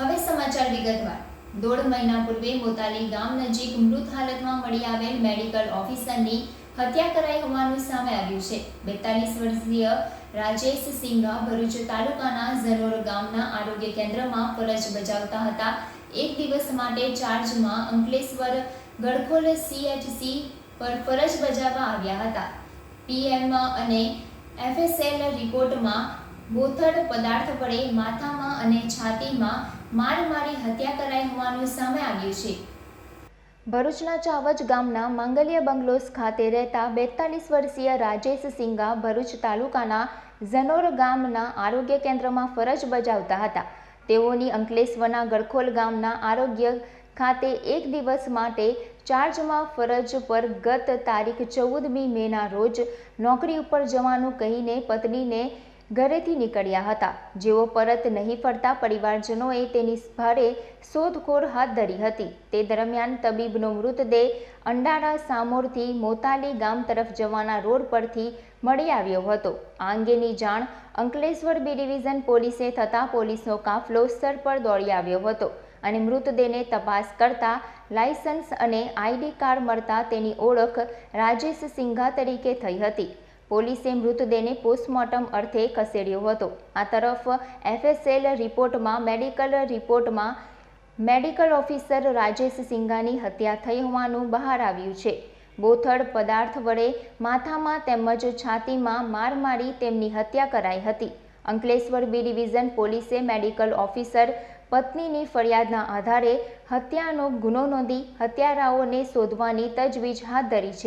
હવે સમાચાર વિગતવાર. દોઢ મહિના પૂર્વે મોતાલી ગામ નજીક મૃત હાલતમાં મળી આવેલ મેડિકલ ઓફિસરની હત્યા કરાઈ હોવાનું સામે આવ્યું છે. બેતાલીસ વર્ષીય રાજેશ સિંઘા ભરૂચ તાલુકાના ઝરોર ગામના આરોગ્ય કેન્દ્રમાં ફરજ બજાવતા હતા. એક દિવસ માટે ચાર્જમાં અંકલેશ્વર ગડખોલ સીએચસી પર ફરજ બજાવવા આવ્યા હતા. પીએમ અને એફએસએલ રિપોર્ટમાં બોથડ પદાર્થ વડે માથામાં અને છાતીમાં માર મારી હત્યા કરાઈ હોવાનું સામે આવ્યું છે. ભરૂચના ચાવજ ગામના માંગલ્ય બંગલોસ ખાતે રહેતા બેતાલીસ વર્ષીય રાજેશ સિંઘા ભરૂચ તાલુકાના ઝનોર ગામના આરોગ્ય કેન્દ્રમાં ફરજ બજાવતા હતા. તેઓની અંકલેશ્વરના ગડખોલ ગામના આરોગ્ય ખાતે એક દિવસ માટે ચાર્જમાં ફરજ પર ગત તારીખ ચૌદમી મેના રોજ નોકરી ઉપર જવાનું કહીને પત્નીને ઘરેથી નીકળ્યા હતા. જેઓ પરત નહીં ફરતા પરિવારજનોએ તેની ભારે શોધખોળ હાથ ધરી હતી. તે દરમિયાન તબીબનો મૃતદેહ અંડાળા સામોરથી મોતાલી ગામ તરફ જવાના રોડ પરથી મળી આવ્યો હતો. આ અંગેની જાણ અંકલેશ્વર બી ડિવિઝન પોલીસે થતાં પોલીસનો કાફલો સ્થળ પર દોડી આવ્યો હતો અને મૃતદેહને તપાસ કરતા લાયસન્સ અને આઈડી કાર્ડ મળતા તેની ઓળખ રાજેશ સિંઘા તરીકે થઈ હતી. પોલીસે મૃતદેહને પોસ્ટમોર્ટમ અર્થે ખસેડ્યો હતો. આ તરફ એફએસએલ રિપોર્ટમાં મેડિકલ રિપોર્ટમાં મેડિકલ ઓફિસર રાજેશ સિંઘાની હત્યા થઈ હોવાનું બહાર આવ્યું છે. બોથડ પદાર્થ વડે માથામાં તેમજ છાતીમાં માર મારી તેમની હત્યા કરાઈ હતી. અંકલેશ્વર બી ડિવિઝન પોલીસે મેડિકલ ઓફિસર પત્નીની ફરિયાદના આધારે હત્યાનો ગુનો નોંધી હત્યારાઓને શોધવાની તજવીજ હાથ ધરી છે.